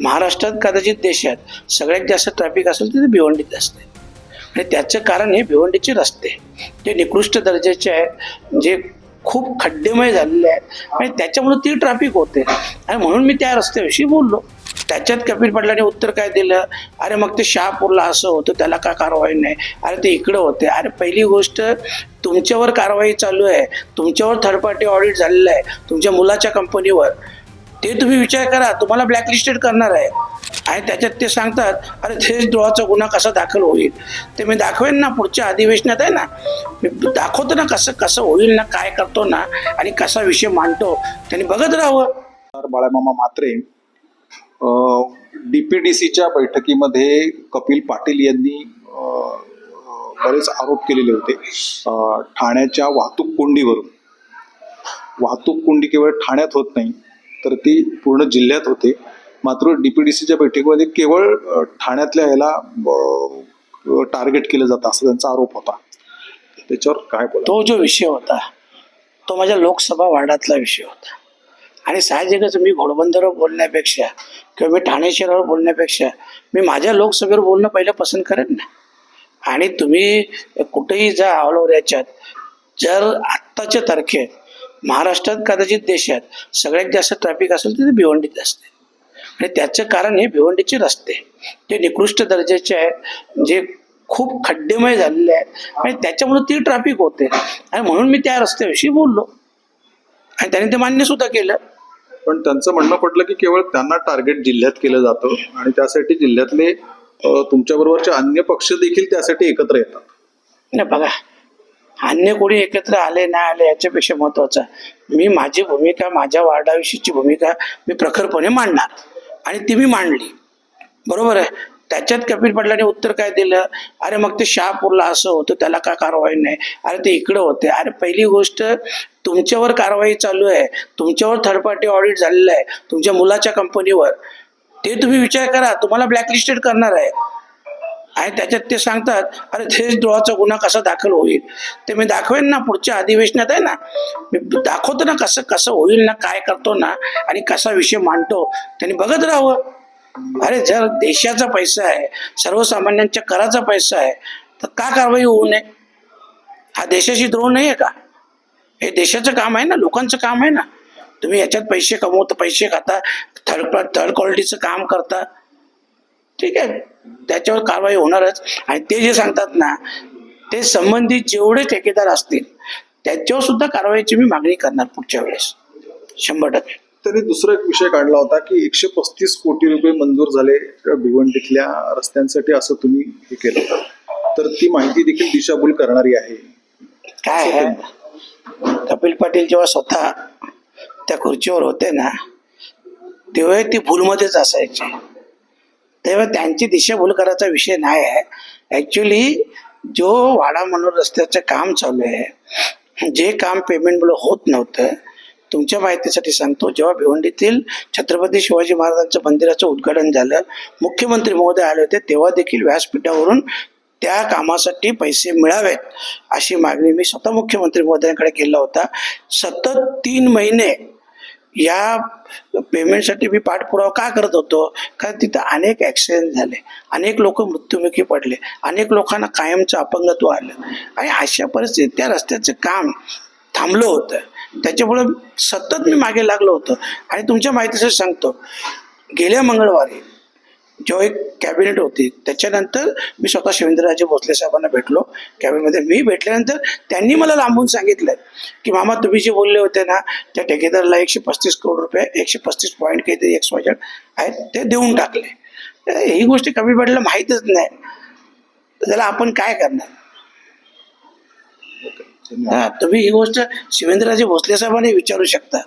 महाराष्ट्रात कदाचित देशात सगळ्यात जास्त ट्रॅफिक असेल तर ते भिवंडीत असते. आणि त्याचं कारण हे भिवंडीचे रस्ते जे निकृष्ट दर्जाचे आहेत. जे खूप खड्डेमय झालेले आहेत. आणि त्याच्यामुळे ती ट्रॅफिक होते. आणि म्हणून मी त्या रस्त्याविषयी बोललो. त्याच्यात कपिल पाटलांनी उत्तर काय दिलं? अरे मग ते शहापूरला असं होतं. त्याला का कारवाई नाही? अरे ते इकडं होते. अरे पहिली गोष्ट तुमच्यावर कारवाई चालू आहे. तुमच्यावर थर्ड पार्टी ऑडिट झालेलं आहे. तुमच्या मुलाच्या कंपनीवर ते तुम्ही विचार करा तुम्हाला ब्लॅकलिस्टेड करणार आहे आणि त्याच्यात ते सांगतात अरे देशद्रोहाचा गुन्हा कसा दाखल होईल? ते मी दाखवेन ना पुढच्या अधिवेशनात आहे ना. मी दाखवतो ना कसं कसं होईल ना काय करतो ना आणि कसा विषय मांडतो. त्यांनी बघत राहावं. तर बाळामामा मात्रे डीपीडीसीच्या बैठकीमध्ये कपिल पाटील यांनी बरेच आरोप केलेले होते. ठाण्याच्या वाहतूक कोंडीवरून. वाहतूक कोंडी केवळ ठाण्यात होत नाही तर ती पूर्ण जिल्ह्यात होते. मात्र डीपीडीसीच्या बैठकीमध्ये केवळ ठाण्यातल्या याला टार्गेट केलं जातं असा त्यांचा आरोप होता. त्याच्यावर काय तो जो विषय होता तो माझ्या लोकसभा वार्डातला विषय होता. आणि साहजिकच मी घोडबंदरवर बोलण्यापेक्षा किंवा मी ठाणे शहरावर बोलण्यापेक्षा मी माझ्या लोकसभेवर बोलणं पहिलं पसंत करेन ना. आणि तुम्ही कुठेही जा ऑल ओव्हर याच्यात जर आत्ताच्या तारखेत महाराष्ट्रात कदाचित देशात सगळ्यात जास्त ट्रॅफिक असेल तर ते भिवंडीत असते. आणि त्याचं कारण हे भिवंडीचे रस्ते. जे निकृष्ट दर्जाचे आहेत जे खूप खड्डेमय झालेले आहेत. आणि त्याच्यामुळे ती ट्रॅफिक होते. आणि म्हणून मी त्या रस्त्याविषयी बोललो. आणि त्याने ते मान्य सुद्धा केलं. पण त्यांचं म्हणणं पडलं की केवळ त्यांना टार्गेट जिल्ह्यात केलं जातं. आणि त्यासाठी जिल्ह्यातले तुमच्या बरोबरचे अन्य पक्ष देखील त्यासाठी एकत्र येतात. नाही बघा. अन्य कोणी एकत्र आले नाही आले याच्यापेक्षा महत्वाचं. मी माझी भूमिका माझ्या वार्डाविषयीची भूमिका मी प्रखरपणे मांडणार. आणि ती मी मांडली. बरोबर आहे? त्याच्यात कपिल पाटलांनी उत्तर काय दिलं? अरे मग ते शहापूरला असं होतं त्याला का कारवाई नाही? अरे ते इकडं होते. अरे पहिली गोष्ट तुमच्यावर कारवाई चालू आहे. तुमच्यावर थर्ड पार्टी ऑडिट झालेलं आहे. तुमच्या मुलाच्या कंपनीवर ते तुम्ही विचार करा. तुम्हाला ब्लॅकलिस्टेड करणार आहे. आणि त्याच्यात ते सांगतात अरे देशद्रोहाचा गुन्हा कसा दाखल होईल? ते मी दाखवेन ना पुढच्या अधिवेशनात आहे ना? मी दाखवतो ना कसं कसं होईल ना काय करतो ना आणि कसा विषय मांडतो. त्यांनी बघत राहावं. अरे जर देशाचा पैसा आहे सर्वसामान्यांच्या कराचा पैसा आहे तर का कारवाई होऊ नये? हा देशाशी द्रोह नाही आहे का? हे देशाचं काम आहे ना लोकांचं काम आहे ना. तुम्ही याच्यात पैसे कमवता पैसे खाता थर्ड थर्ड क्वालिटीचं काम करता. ठीक आहे? त्याच्यावर कारवाई होणारच. आणि ते जे सांगतात ना ते संबंधित जेवढे ठेकेदार असतील त्याच्यावर सुद्धा कारवाईची मी मागणी करणार पुढच्या वेळेस. शंभर टक्के. त्यांनी दुसरा एक विषय काढला होता की एकशे पस्तीस कोटी रुपये मंजूर झाले भिवंडीतल्या रस्त्यांसाठी असं तुम्ही हे केलं होतं. तर ती माहिती देखील दिशाभूल करणारी आहे. काय आहे? कपिल पाटील जेव्हा स्वतः त्या खुर्चीवर होते ना तेव्हा ती भूलमध्येच असायचे. तेव्हा त्यांची दिशाभूल करायचा विषय नाही आहे. ॲक्च्युली जो वाडा मनोर रस्त्याचं काम चालू आहे जे काम पेमेंटमुळे होत नव्हतं तुमच्या माहितीसाठी सांगतो जेव्हा भिवंडीतील छत्रपती शिवाजी महाराजांचं मंदिराचं उद्घाटन झालं मुख्यमंत्री महोदय आले होते तेव्हा देखील व्यासपीठावरून त्या कामासाठी पैसे मिळावेत अशी मागणी मी स्वतः मुख्यमंत्री महोदयांकडे केला होता. सतत तीन महिने या पेमेंटसाठी मी पाठपुरावा का करत होतो? कारण तिथं अनेक ॲक्सिडेंट झाले. अनेक लोक मृत्युमुखी पडले. अनेक लोकांना कायमचं अपंगत्व आलं. आणि अशा परिस्थितीत त्या रस्त्याचं काम थांबलं होतं. त्याच्यामुळं सतत मी मागे लागलो होतो. आणि तुमच्या माहितीसाठी सांगतो. गेल्या मंगळवारी जेव्हा एक कॅबिनेट होती त्याच्यानंतर मी स्वतः शिवेंद्रराजे भोसले साहेबांना भेटलो. कॅबिनेटमध्ये मी भेटल्यानंतर त्यांनी मला लांबून सांगितलं की मामा तुम्ही जे बोलले होते ना त्या ठेकेदाराला एकशे पस्तीस करोड रुपये एकशे पस्तीस पॉईंट काहीतरी एक्स वाजट आहेत ते देऊन टाकले. ही गोष्ट कमी पडलं माहीतच नाही. तर त्याला आपण काय करणार? हा तुम्ही ही गोष्ट शिवेंद्रराजे भोसले साहेबांनी विचारू शकता.